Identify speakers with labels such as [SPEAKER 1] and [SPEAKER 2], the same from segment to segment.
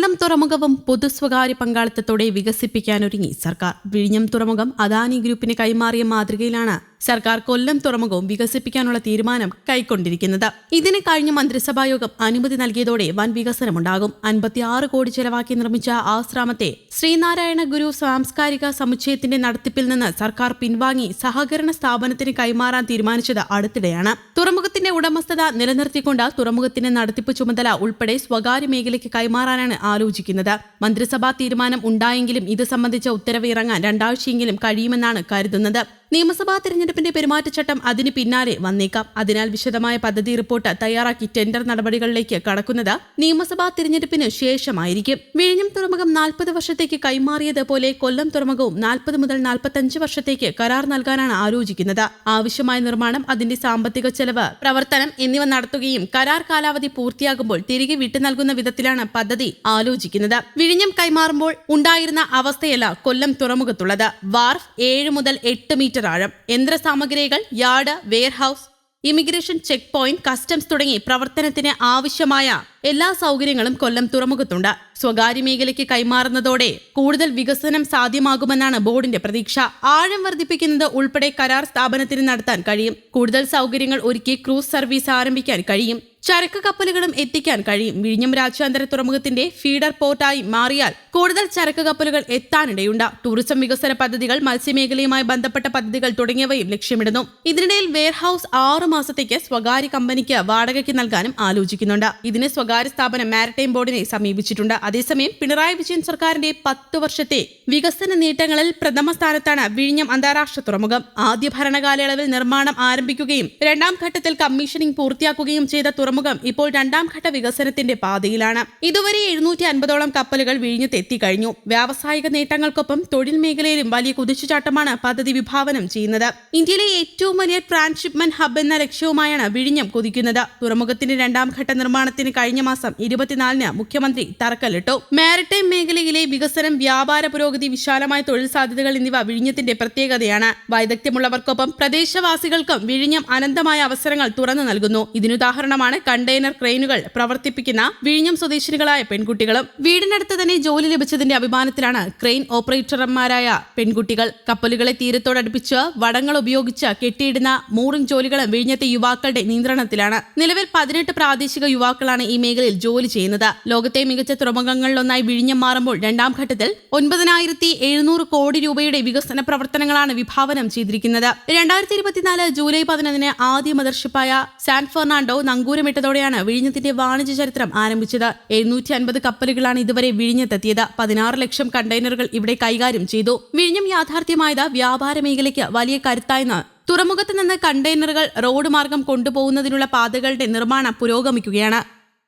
[SPEAKER 1] കൊല്ലം തുറമുഖവും പൊതു സ്വകാര്യ പങ്കാളിത്തത്തോടെ വികസിപ്പിക്കാനൊരുങ്ങി സർക്കാർ. വിഴിഞ്ഞം തുറമുഖം അദാനി ഗ്രൂപ്പിന് കൈമാറിയ മാതൃകയിലാണ് സർക്കാർ കൊല്ലം തുറമുഖവും വികസിപ്പിക്കാനുള്ള തീരുമാനം കൈക്കൊണ്ടിരിക്കുന്നത്. ഇതിന് കഴിഞ്ഞ മന്ത്രിസഭാ യോഗം അനുമതി നൽകിയതോടെ വൻ വികസനമുണ്ടാകും. അൻപത്തിയാറ് കോടി ചെലവാക്കി നിർമ്മിച്ച ആശ്രാമത്തെ ശ്രീനാരായണ ഗുരു സാംസ്കാരിക സമുച്ചയത്തിന്റെ നടത്തിപ്പിൽ നിന്ന് സർക്കാർ പിൻവാങ്ങി സഹകരണ സ്ഥാപനത്തിന് കൈമാറാൻ തീരുമാനിച്ചത് അടുത്തിടെയാണ്. തുറമുഖത്തിന്റെ ഉടമസ്ഥത നിലനിർത്തിക്കൊണ്ട് തുറമുഖത്തിന്റെ നടത്തിപ്പ് ചുമതല ഉൾപ്പെടെ സ്വകാര്യ മേഖലയ്ക്ക് കൈമാറാനാണ് ആലോചിക്കുന്നത്. മന്ത്രിസഭാ തീരുമാനം ഉണ്ടായെങ്കിലും ഇത് സംബന്ധിച്ച ഉത്തരവ് ഇറങ്ങാൻ രണ്ടാഴ്ചയെങ്കിലും കഴിയുമെന്നാണ് കരുതുന്നത്. നിയമസഭാ തെരഞ്ഞെടുപ്പിന്റെ പെരുമാറ്റച്ചട്ടം അതിന് പിന്നാലെ വന്നേക്കാം. അതിനാൽ വിശദമായ പദ്ധതി റിപ്പോർട്ട് തയ്യാറാക്കി ടെൻഡർ നടപടികളിലേക്ക് കടക്കുന്നത് നിയമസഭാ തിരഞ്ഞെടുപ്പിന് ശേഷമായിരിക്കും. വിഴിഞ്ഞം തുറമുഖം നാൽപ്പത് വർഷത്തേക്ക് കൈമാറിയത് പോലെ കൊല്ലം തുറമുഖവും നാൽപ്പത് മുതൽ നാൽപ്പത്തഞ്ച് വർഷത്തേക്ക് കരാർ നൽകാനാണ് ആലോചിക്കുന്നത്. ആവശ്യമായ നിർമ്മാണം അതിന്റെ സാമ്പത്തിക ചെലവ് പ്രവർത്തനം എന്നിവ നടത്തുകയും കരാർ കാലാവധി പൂർത്തിയാകുമ്പോൾ തിരികെ വിട്ടു നൽകുന്ന വിധത്തിലാണ് പദ്ധതി ആലോചിക്കുന്നത്. വിഴിഞ്ഞം കൈമാറുമ്പോൾ ഉണ്ടായിരുന്ന അവസ്ഥയല്ല കൊല്ലം തുറമുഖത്തുള്ളത്. വാർഫ് ഏഴ് മുതൽ എട്ട് മീറ്റർ ആഴം യന്ത്രസാമഗ്രികൾ yard warehouse immigration check point customs തുടങ്ങി പ്രവർത്തനത്തിന് ആവശ്യമായ എല്ലാ സൗകര്യങ്ങളും കൊല്ലം തുറമുഖത്തുണ്ട്. സ്വകാര്യ മേഖലയ്ക്ക് കൈമാറുന്നതോടെ കൂടുതൽ വികസനം സാധ്യമാകുമെന്നാണ് ബോർഡിന്റെ പ്രതീക്ഷ. ആഴം വർദ്ധിപ്പിക്കുന്നത് ഉൾപ്പെടെ കരാർ സ്ഥാപനത്തിന് നടത്താൻ കഴിയും. കൂടുതൽ സൗകര്യങ്ങൾ ഒരുക്കി ക്രൂസ് സർവീസ് ആരംഭിക്കാൻ കഴിയും. ചരക്ക് കപ്പലുകളും എത്തിക്കാൻ കഴിയും. വിഴിഞ്ഞം രാജ്യാന്തര തുറമുഖത്തിന്റെ ഫീഡർ പോർട്ടായി മാറിയാൽ കൂടുതൽ ചരക്ക് കപ്പലുകൾ എത്താനിടയുണ്ട്. ടൂറിസം വികസന പദ്ധതികൾ മത്സ്യമേഖലയുമായി ബന്ധപ്പെട്ട പദ്ധതികൾ തുടങ്ങിയവയും ലക്ഷ്യമിടുന്നു. ഇതിനിടയിൽ വെയർഹൌസ് ആറു മാസത്തേക്ക് സ്വകാര്യ കമ്പനിക്ക് വാടകയ്ക്ക് നൽകാനും ആലോചിക്കുന്നുണ്ട്. ഇതിന് സ്വകാര്യ സ്ഥാപനം മാരിടൈം ബോർഡിനെ സമീപിച്ചിട്ടുണ്ട്. അതേസമയം പിണറായി വിജയൻ സർക്കാരിന്റെ പത്തു വർഷത്തെ വികസന നേട്ടങ്ങളിൽ പ്രഥമ സ്ഥാനത്താണ് വിഴിഞ്ഞം അന്താരാഷ്ട്ര തുറമുഖം. ആദ്യ ഭരണകാലയളവിൽ നിർമ്മാണം ആരംഭിക്കുകയും രണ്ടാം ഘട്ടത്തിൽ കമ്മീഷനിംഗ് പൂർത്തിയാക്കുകയും ചെയ്ത തുറമുഖം ഇപ്പോൾ രണ്ടാം ഘട്ട വികസനത്തിന്റെ പാതയിലാണ്. ഇതുവരെ എഴുന്നൂറ്റി അൻപതോളം കപ്പലുകൾ വിഴിഞ്ഞത്ത് എത്തിക്കഴിഞ്ഞു വ്യാവസായിക നേട്ടങ്ങൾക്കൊപ്പം തൊഴിൽ മേഖലയിലും വലിയ കുതിച്ചുചാട്ടമാണ് പദ്ധതി വിഭാവനം ചെയ്യുന്നത്. ഇന്ത്യയിലെ ഏറ്റവും വലിയ ട്രാൻസ്ഷിപ്മെന്റ് ഹബ് എന്ന ലക്ഷ്യവുമായാണ് വിഴിഞ്ഞം കുതിക്കുന്നത്. തുറമുഖത്തിന്റെ രണ്ടാം ഘട്ട നിർമ്മാണത്തിന് കഴിഞ്ഞ മാസം ഇരുപത്തിനാലിന് മുഖ്യമന്ത്രി തറക്കല്ലിട്ടു. മാരിടൈം മേഖലയിലെ വികസനം വ്യാപാര പുരോഗതി വിശാലമായ തൊഴിൽ സാധ്യതകൾ എന്നിവ വിഴിഞ്ഞത്തിന്റെ പ്രത്യേകതയാണ്. വൈദഗ്ധ്യമുള്ളവർക്കൊപ്പം പ്രദേശവാസികൾക്കും വിഴിഞ്ഞം അനന്തമായ അവസരങ്ങൾ തുറന്നു നൽകുന്നു. ഇതിനുദാഹരണമാണ് കണ്ടെയ്നർ ക്രെയിനുകൾ പ്രവർത്തിപ്പിക്കുന്ന വിഴിഞ്ഞം സ്വദേശിനികളായ പെൺകുട്ടികളും. വീടിനടുത്ത് തന്നെ ജോലി ലഭിച്ചതിന്റെ അഭിമാനത്തിലാണ് ക്രെയിൻ ഓപ്പറേറ്റർമാരായ പെൺകുട്ടികൾ. കപ്പലുകളെ തീരത്തോടടുപ്പിച്ച് വടങ്ങൾ ഉപയോഗിച്ച് കെട്ടിയിടുന്ന മൂറിംഗ് ജോലികളും വിഴിഞ്ഞത്തെ യുവാക്കളുടെ നിയന്ത്രണത്തിലാണ്. നിലവിൽ പതിനെട്ട് പ്രാദേശിക യുവാക്കളാണ് ഈ മേഖലയിൽ ജോലി ചെയ്യുന്നത്. ലോകത്തെ മികച്ച തുറമുഖങ്ങളിലൊന്നായി വിഴിഞ്ഞം മാറുമ്പോൾ രണ്ടാം ഘട്ടത്തിൽ ഒൻപതിനായിരത്തി എഴുന്നൂറ് കോടി രൂപയുടെ വികസന പ്രവർത്തനങ്ങളാണ് വിഭാവനം ചെയ്തിരിക്കുന്നത്. രണ്ടായിരത്തി ഇരുപത്തിനാല് ജൂലൈ പതിനൊന്നിന് ആദ്യ മദർഷിപ്പായ സാൻ ഫെർണാണ്ടോ നങ്കൂരമിട്ടതോടെയാണ് വിഴിഞ്ഞത്തിന്റെ വാണിജ്യ ചരിത്രം ആരംഭിച്ചത്. എഴുന്നൂറ്റി അൻപത് കപ്പലുകളാണ് ഇതുവരെ വിഴിഞ്ഞത്തെത്തിയത്. പതിനാറ് ലക്ഷം കണ്ടെയ്നറുകൾ ഇവിടെ കൈകാര്യം ചെയ്തു. വിഴിഞ്ഞം യാഥാർത്ഥ്യമായത് വ്യാപാര മേഖലയ്ക്ക് വലിയ കരുത്തായെന്ന് തുറമുഖത്ത് നിന്ന് കണ്ടെയ്നറുകൾ റോഡ് മാർഗം കൊണ്ടുപോകുന്നതിനുള്ള പാതകളുടെ നിർമ്മാണം പുരോഗമിക്കുകയാണ്.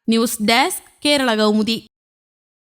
[SPEAKER 1] News desk Kerala Kaumudi.